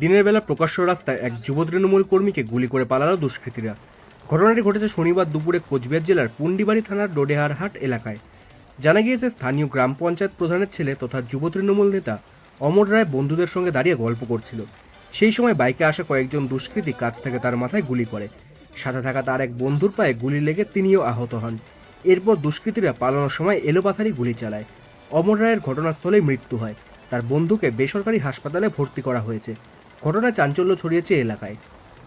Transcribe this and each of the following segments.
দিনের বেলা প্রকাশ্য রাস্তায় এক যুব তৃণমূল কর্মীকে গুলি করে পালালো দুষ্কৃতীরা। ঘটনাটি ঘটেছে শনিবার দুপুরে কোচবিহার জেলার পুন্ডিবাড়ি থানার ডোডেহারহাট এলাকায়। জানা গিয়েছে, স্থানীয় গ্রাম পঞ্চায়েত প্রধানের ছেলে তথা যুব তৃণমূল নেতা অমর রায় বন্ধুদের সঙ্গে দাঁড়িয়ে গল্প করছিল। সেই সময় বাইকে আসা কয়েকজন দুষ্কৃতী কাছ থেকে তার মাথায় গুলি করে। সাথে থাকা তার এক বন্ধুর পায়ে গুলি লেগে তিনিও আহত হন। এরপর দুষ্কৃতীরা পালানোর সময় এলোপাথারি গুলি চালায়। অমর রায়ের ঘটনাস্থলেই মৃত্যু হয়। তার বন্ধুকে বেসরকারি হাসপাতালে ভর্তি করা হয়েছে। ঘটনায় চাঞ্চল্য ছড়িয়েছে এলাকায়।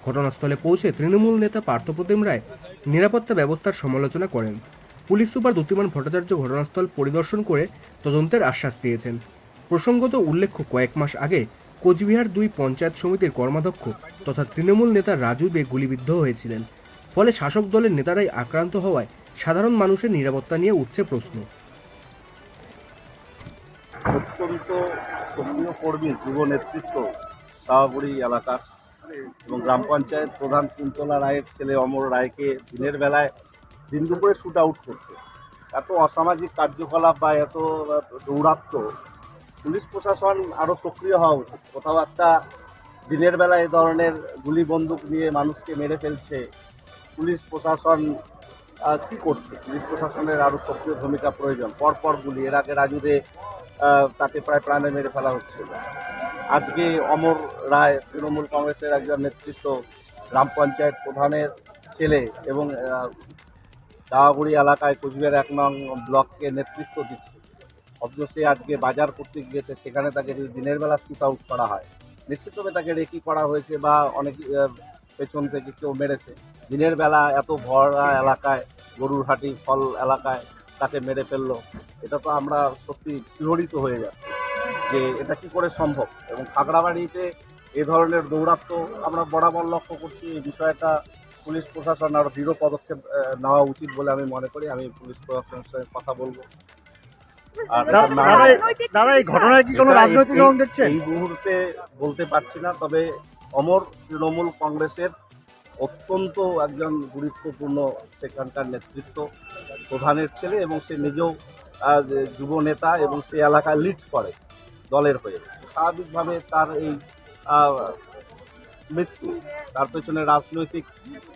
ঘটনাস্থলে পৌঁছে তৃণমূল নেতা পার্থপ্রতিম রায় নিরাপত্তা ব্যবস্থার সমালোচনা করেন। পুলিশ সুপার দ্যুতিমান ভট্টাচার্য ঘটনাস্থল পরিদর্শন করে তদন্তের আশ্বাস দিয়েছেন। প্রসঙ্গত উল্লেখ্য, কয়েক মাস আগে কোচবিহার দুই পঞ্চায়েত সমিতির কর্মাধ্যক্ষ তথা তৃণমূল নেতা রাজু দে গুলিবিদ্ধ হয়েছিলেন। ফলে শাসক দলের নেতারাই আক্রান্ত হওয়ায় সাধারণ মানুষের নিরাপত্তা নিয়ে উঠছে প্রশ্ন। অত্যন্ত সক্রিয় কর্মী, যুব নেতৃত্ব তাওয়াগুড়ি এলাকার এবং গ্রাম পঞ্চায়েত প্রধান কুন্তলা রায়ের ছেলে অমর রায়কে দিনের বেলায় দিন দুপুরে শ্যুট আউট করছে। এত অসামাজিক কার্যকলাপ বা এত দৌরাত্ম পুলিশ প্রশাসন আরও সক্রিয় হওয়া উচিত। কোথাও একটা দিনের বেলা এ ধরনের গুলি বন্দুক নিয়ে মানুষকে মেরে ফেলছে পুলিশ প্রশাসন কি করছে? পুলিশ প্রশাসনের আরও সক্রিয় ভূমিকা প্রয়োজন। পরপর গুলি। এর আগে রাজুদে তাকে প্রায় প্রাণে মেরে ফেলা হচ্ছিল। আজকে অমর রায়, তৃণমূল কংগ্রেসের একজন নেতৃত্ব, গ্রাম পঞ্চায়েত প্রধানের ছেলে এবং দাওয়াগুড়ি এলাকায় কুচবিহার এক নং ব্লককে নেতৃত্ব দিচ্ছে। অথচ সে আজকে বাজার করতে গিয়েছে সেখানে তাকে যদি দিনের বেলা শুট আউট করা হয়। নিশ্চিতভাবে তাকে রেকি করা হয়েছে বা অনেক পেছন থেকে কেউ মেরেছে। দিনের বেলা এত ভরা এলাকায় গরুর হাটি ফল এলাকায় তাকে মেরে ফেলল। এটা তো আমরা সত্যি শিহরিত হয়ে যাচ্ছে যে এটা কি করে সম্ভব? এবং খাগড়াবাড়িতে এ ধরনের দৌরাত্ম আমরা বরাবর লক্ষ্য করছি। এই বিষয়টা পুলিশ প্রশাসন আরও দৃঢ় পদক্ষেপ নেওয়া উচিত বলে আমি মনে করি। আমি পুলিশ প্রশাসনের সঙ্গে কথা বলব। এই মুহূর্তে বলতে পারছি না তবে অমর তৃণমূল কংগ্রেসের অত্যন্ত একজন গুরুত্বপূর্ণ সেখানকার নেতৃত্ব প্রধানের ছেলে এবং সে নিজেও যুব নেতা এবং সে এলাকায় লিড করে দলের হয়ে। স্বাভাবিকভাবে তার এই মৃত্যু, তার পেছনে রাজনৈতিক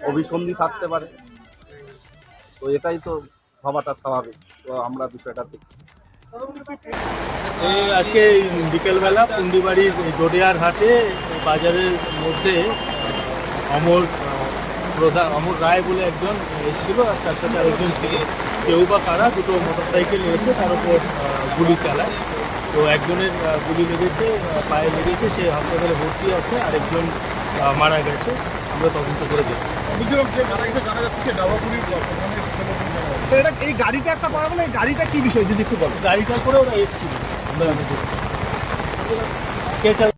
অভিসন্ধি থাকতে পারে। তো এটাই তো হওয়াটা স্বাভাবিক। তো আমরা বিষয়টা দেখি আজকে বিকেলবেলা পুন্ডিবাড়ির ডোডিয়ার হাটে বাজারের মধ্যে অমর প্রধান, অমর রায় বলে একজন এসেছিল আর তার সাথে আরেকজন ছিল কেউ বা কারা দুটো মোটর সাইকেল এসে তার উপর গুলি চালায়। তো একজনের গুলি লেগেছে পায়ে লেগেছে, সে হাসপাতালে ভর্তি আছে, আরেকজন মারা গেছে। আমরা তদন্ত করে দেখি অভিযোগ যে মারা গেছে জানা যাচ্ছে তো এটা এই গাড়িটা একটা করা গেল এই গাড়িটা কি বিষয়, যদি একটু বলো। গাড়িটা করে ওরা এসেছিল।